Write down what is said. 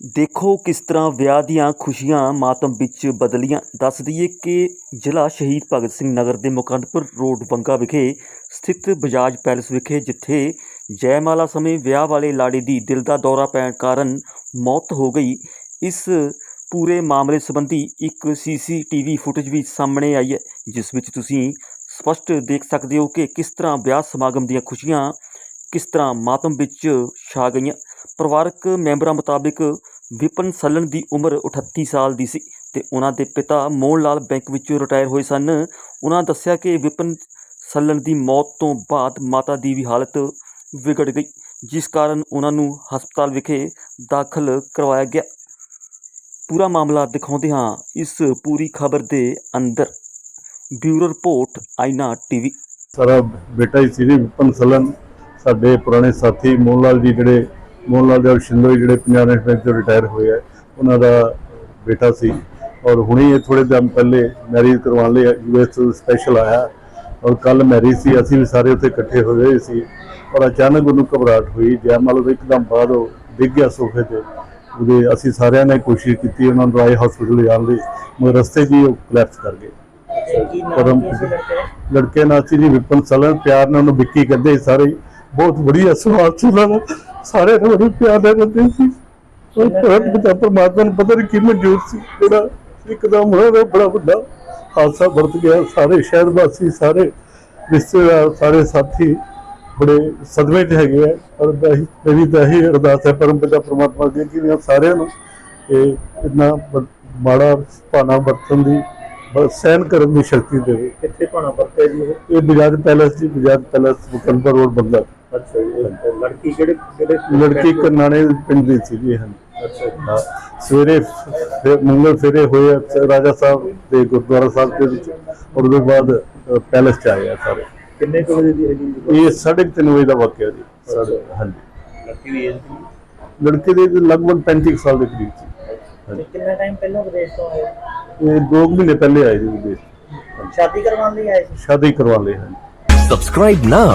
ਦੇਖੋ ਕਿਸ ਤਰ੍ਹਾਂ ਵਿਆਹ ਦੀਆਂ ਖੁਸ਼ੀਆਂ ਮਾਤਮ ਵਿੱਚ ਬਦਲੀਆਂ। ਦੱਸ ਦਈਏ ਕਿ ਜ਼ਿਲ੍ਹਾ ਸ਼ਹੀਦ ਭਗਤ ਸਿੰਘ ਨਗਰ ਦੇ ਮੁਕੰਦਪੁਰ ਰੋਡ ਬੰਗਾ ਵਿਖੇ ਸਥਿਤ ਬਜਾਜ ਪੈਲੇਸ ਵਿਖੇ ਜਿੱਥੇ ਜੈਮਾਲਾ ਸਮੇਂ ਵਿਆਹ ਵਾਲੇ ਲਾੜੀ ਦੀ ਦਿਲ ਦਾ ਦੌਰਾ ਪੈਣ ਕਾਰਨ ਮੌਤ ਹੋ ਗਈ। ਇਸ ਪੂਰੇ ਮਾਮਲੇ ਸੰਬੰਧੀ ਇੱਕ ਸੀਸੀਟੀਵੀ ਫੁਟੇਜ ਵੀ ਸਾਹਮਣੇ ਆਈ ਹੈ, ਜਿਸ ਵਿੱਚ ਤੁਸੀਂ ਸਪਸ਼ਟ ਦੇਖ ਸਕਦੇ ਹੋ ਕਿ ਕਿਸ ਤਰ੍ਹਾਂ ਵਿਆਹ ਸਮਾਗਮ ਦੀਆਂ ਖੁਸ਼ੀਆਂ ਕਿਸ ਤਰ੍ਹਾਂ ਮਾਤਮ ਵਿੱਚ ਛਾ ਗਈਆਂ। ਪਰਿਵਾਰਕ ਮੈਂਬਰਾਂ ਮੁਤਾਬਿਕ ਵਿਪਨ ਸੱਲਣ ਦੀ ਉਮਰ 38 ਸਾਲ ਦੀ ਸੀ ਤੇ ਉਹਨਾਂ ਦੇ ਪਿਤਾ ਮੋਹਨ ਲਾਲ ਬੈਂਕ ਵਿੱਚੋਂ ਰਿਟਾਇਰ ਹੋਏ ਸਨ। ਉਹਨਾਂ ਦੱਸਿਆ ਕਿ ਵਿਪਨ ਸੱਲਣ ਦੀ ਮੌਤ ਤੋਂ ਬਾਅਦ ਮਾਤਾ ਦੀ ਵੀ ਹਾਲਤ ਵਿਗੜ ਗਈ, ਜਿਸ ਕਾਰਨ ਉਹਨਾਂ ਨੂੰ ਹਸਪਤਾਲ ਵਿਖੇ ਦਾਖਲ ਕਰਵਾਇਆ ਗਿਆ। ਪੂਰਾ ਮਾਮਲਾ ਦਿਖਾਉਂਦੇ ਹਾਂ ਇਸ ਪੂਰੀ ਖਬਰ ਦੇ ਅੰਦਰ। Bureau report Aaina TV. ਸਾਰਾ ਬੇਟਾ ਹੀ ਸੀ ਵਿਪਨ ਸਲਨ ਸਾਡੇ ਪੁਰਾਣੇ ਸਾਥੀ ਮੋਹਨ ਲਾਲ ਜੀ ਜਿਹੜੇ ਮੋਹਨ ਲਾਲ ਦੇ ਸ਼ਿੰਦੋ ਜਿਹੜੇ ਪੰਜਾਬ ਨੈਸ਼ਨਲ ਬੈਂਕ ਤੋਂ ਰਿਟਾਇਰ ਹੋਏ ਆ ਉਹਨਾਂ ਦਾ ਬੇਟਾ ਸੀ। ਔਰ ਹੁਣੇ ਇਹ ਥੋੜੇ ਦਿਨ ਪਹਿਲੇ ਮੈਰਿਜ ਕਰਵਾਉਣ ਲਈ ਯੂਐਸ ਤੋਂ ਸਪੈਸ਼ਲ ਆਇਆ। ਔਰ ਕੱਲ ਮੈਰਿਜ ਸੀ ਅਸੀਂ ਵੀ ਸਾਰੇ ਉੱਥੇ ਇਕੱਠੇ ਹੋਏ ਹੋਏ ਸੀ। ਔਰ ਅਚਾਨਕ ਉਹਨੂੰ ਘਬਰਾਹਟ ਹੋਈ ਜੈਮਾਲ ਉਹਦੇ ਇੱਕਦਮ ਬਾਅਦ ਉਹ ਡਿੱਗ ਗਿਆ ਸੋਫੇ ਤੇ। ਉਹਦੇ ਅਸੀਂ ਸਾਰਿਆਂ ਨੇ ਕੋਸ਼ਿਸ਼ ਕੀਤੀ ਉਹਨਾਂ ਨੂੰ ਆਏ ਹਸਪੀਟਲ ਲਿਜਾਣ ਲਈ ਮਗਰ ਰਸਤੇ 'ਚ ਹੀ ਉਹ ਕਲੈਪਸ ਕਰ ਗਏ। ਪਰਮ ਲੜਕੇ ਨਾਲ ਸੀ ਜੀ ਵਿਪਨ ਸਲਨ ਪਿਆਰ ਨਾਲ ਉਹਨੂੰ ਵਿੱਕੀ ਕਹਿੰਦੇ ਸਾਰੇ। ਹੀ। ਬਹੁਤ ਵਧੀਆ ਸੁਭਾਅ ਸੀ ਉਹਨਾਂ ਦਾ। ਸਾਰੇ ਨੂੰ ਬੜੀ ਪਿਆਰ ਨਾਲ ਕਰਦੇ ਸੀ। ਉਹ ਬਹੁਤ ਬਤਾ ਪਰਮਾਤਮਾ ਨੂੰ ਪਤਾ ਨਹੀਂ ਕੀ ਮਨਜ਼ੂਰ ਸੀ। ਜਿਹੜਾ ਇੱਕਦਮ ਹੋਇਆ ਬੜਾ ਵੱਡਾ ਹਾਦਸਾ ਵਰਤ ਗਿਆ। ਸਾਰੇ ਸ਼ਹਿਰ ਵਾਸੀ ਸਾਰੇ ਰਿਸ਼ਤੇਦਾਰ ਸਾਰੇ ਸਾਥੀ ਬੜੇ ਸਦਮੇ 'ਚ ਹੈਗੇ ਆ। ਪਰ ਮੇਰੀ ਤਾਂ ਇਹੀ ਅਰਦਾਸ ਹੈ ਪਰਮ ਪਿਤਾ ਪਰਮਾਤਮਾ ਅੱਗੇ ਕਿ ਇਹਨਾਂ ਸਾਰਿਆਂ ਨੂੰ ਇਹ ਬ- ਮਾੜਾ ਭਾਣਾ ਵਰਤਣ ਦੀ ਬਸ ਸਹਿਨ ਕਰਨ ਦੀ ਸ਼ਕਤੀ ਦੇਵੇ। ਕਿੱਥੇ ਪਾਣਾ ਵਰਤਿਆ ਜੀ ਇਹ ਇਹ ਬਜਾਜ ਪੈਲੇਸ ਜੀ ਬਜਾਜ ਪੈਲੇਸ ਮੁਕੰਦਰ ਰੋਡ ਬੰਦਾ। ਅੱਛਾ ਜੀ ਤੇ ਲੜਕੀ ਕਿਹੜੇ ਕਿਹੜੇ ਲੜਕੀ ਕਰਨਾਣੇ ਪਿੰਡ ਦੀ ਸੀ ਜੀ ਹਨ ਅੱਛਾ। ਹਾਂ, ਸਵੇਰੇ ਮੰਗਲ ਫੇਰੇ ਹੋਏ ਰਾਜਾ ਸਾਹਿਬ ਦੇ ਗੁਰਦੁਆਰਾ ਸਾਹਿਬ ਦੇ ਵਿੱਚ ਔਰ ਉਹਦੇ ਬਾਅਦ ਪੈਲੇਸ ਚ ਆਏ ਸਾਰੇ। ਕਿੰਨੇ ਕੁ ਵਜੇ ਦੀ ਹੈਗੀ ਜੀ ਇਹ 3:30 ਵਜੇ ਦਾ ਵਾਕਿਆ ਜੀ ਸਾਡੇ ਹਾਂਜੀ। ਲੜਕੀ ਦੀ ਏਜ ਲੜਕੇ ਦੇ ਲਗਭਗ 35 ਸਾਲ ਦੇ ਕਰੀਬ ਸੀ। ਕਿੰਨਾ ਟਾਈਮ ਪਹਿਲਾਂ ਵਿਦੇਸ਼ ਤੋਂ ਆਏ? ਇਹ 2 ਮਹੀਨੇ ਪਹਿਲੇ ਆਏ ਜੀ ਵਿਦੇਸ਼। ਸ਼ਾਦੀ ਕਰਵਾਉਣ ਲਈ ਆਏ ਸੀ? ਸ਼ਾਦੀ ਕਰਵਾ ਲਈ ਹਨ Subscribe now